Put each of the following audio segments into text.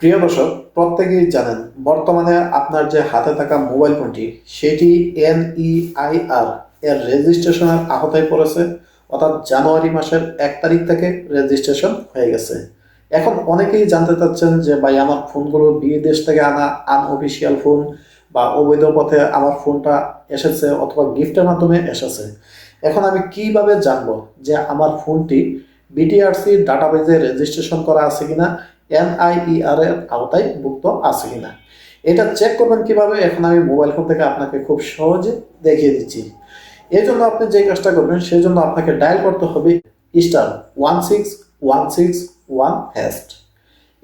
প্রিয় দর্শক, প্রত্যেকেই জানেন বর্তমানে আপনার যে হাতে থাকা মোবাইল ফোনটি, সেটি এনইআইআর এর রেজিস্ট্রেশনের আহতায় পড়েছে। অর্থাৎ জানুয়ারি মাসের এক তারিখ থেকে রেজিস্ট্রেশন হয়ে গেছে। এখন অনেকেই জানতে চাচ্ছেন যে, ভাই, আমার ফোনগুলো বিদেশ থেকে আনা আনঅফিসিয়াল ফোন বা অবৈধ পথে আমার ফোনটা এসেছে অথবা গিফটের মাধ্যমে এসেছে। এখন আমি কীভাবে জানব যে আমার ফোনটি বিটিআরসি ডাটাবেজে রেজিস্ট্রেশন করা আছে কিনা? এনআইইআর এর আওতায় ভুক্ত আছে কিনা। এটা চেক করবেন কীভাবে, এখন আমি মোবাইল ফোন থেকে আপনাকে খুব সহজে দেখিয়ে দিচ্ছি। এই জন্য আপনি যে কাজটা করবেন, সেই জন্য আপনাকে ডায়াল করতে হবে star one six one six one hash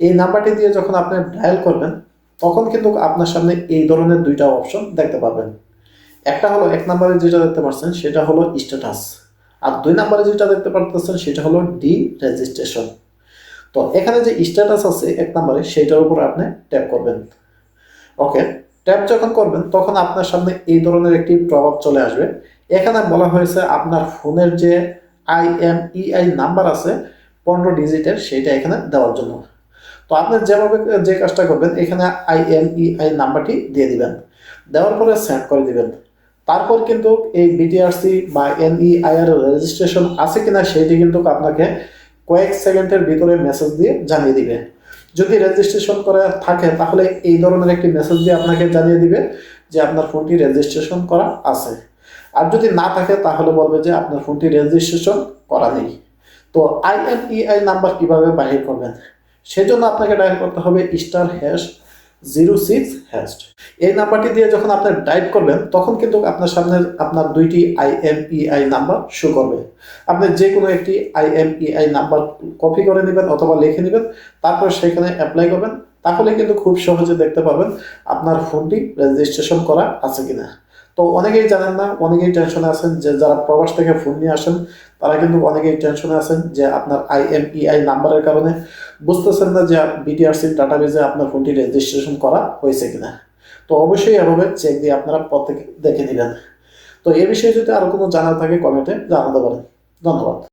এই নাম্বারটি দিয়ে যখন আপনি ডায়াল করবেন, তখন কিন্তু আপনার সামনে এই ধরনের দুইটা অপশন দেখতে পাবেন। একটা হলো এক নম্বরে যেটা দেখতে পাচ্ছেন, সেটা হলো স্ট্যাটাস আর দুই নম্বরে যেটা দেখতে পাচ্ছেন, সেটা হলো ডি রেজিস্ট্রেশন তো এখানে যে স্ট্যাটাস আছে এক নম্বরে, সেইটার উপর আপনি ট্যাপ করবেন। ওকে ট্যাপ যখন করবেন, তখন আপনার সামনে এই ধরনের একটি প্রভাব চলে আসবে। এখানে বলা হয়েছে আপনার ফোনের যে আইএমইআই নাম্বার আছে, পনেরো ডিজিটের সেইটা এখানে দেওয়ার জন্য। তো আপনি যেভাবে, যে কাজটা করবেন, এখানে আইএমইআই নাম্বারটি দিয়ে দিবেন। দেওয়ার পরে সেন্ড করে দিবেন। তারপর কিন্তু এই বিটিআরসি বা এনইআইআর রেজিস্ট্রেশন আছে কিনা, সেইটি কিন্তু আপনাকে কয়েক সেকেন্ডের ভিতরে মেসেজ দিয়ে জানিয়ে দিবে। যদি রেজিস্ট্রেশন করা থাকে, তাহলে এই ধরনের একটি মেসেজ দিয়ে আপনাকে জানিয়ে দিবে যে আপনার ফোনটি রেজিস্ট্রেশন করা আছে। আর যদি না থাকে, তাহলে বলবে যে আপনার ফোনটি রেজিস্ট্রেশন করা নেই। তো আইএমইআই নাম্বার কীভাবে বাহির করবেন? সেজন্য আপনাকে ডায়াল করতে হবে star hash zero six hash এই নাম্বারটি দিয়ে যখন আপনার টাইপ করবেন, তখন কিন্তু আপনার সামনে আপনার দুইটি আইএমইআই নাম্বার শো করবে। আপনি যে কোনো একটি আইএমইআই নাম্বার কপি করে নেবেন অথবা লিখে নেবেন, তারপর সেখানে অ্যাপ্লাই করবেন। তাহলে কিন্তু খুব সহজে দেখতে পাবেন আপনার ফোনটি রেজিস্ট্রেশন করা আছে কিনা। তো অনেকেই জানেন না, অনেকেই টেনশনে আছেন যে যারা প্রবাস থেকে ফোন নিয়ে আসেন, তারা কিন্তু অনেকেই টেনশনে আছেন যে আপনার আইএমইআই নাম্বারের কারণে। বুঝতেছেন না যে বিটিআরসি ডাটাবেজে আপনার ফোনটি রেজিস্ট্রেশন করা হয়েছে কিনা। তো অবশ্যই এভাবে চেক দিয়ে আপনারা প্রত্যেকে দেখে নেবেন। তো এ বিষয়ে যদি আরও কোনো জানা থাকে কমেন্টে জানাতে পারেন। ধন্যবাদ।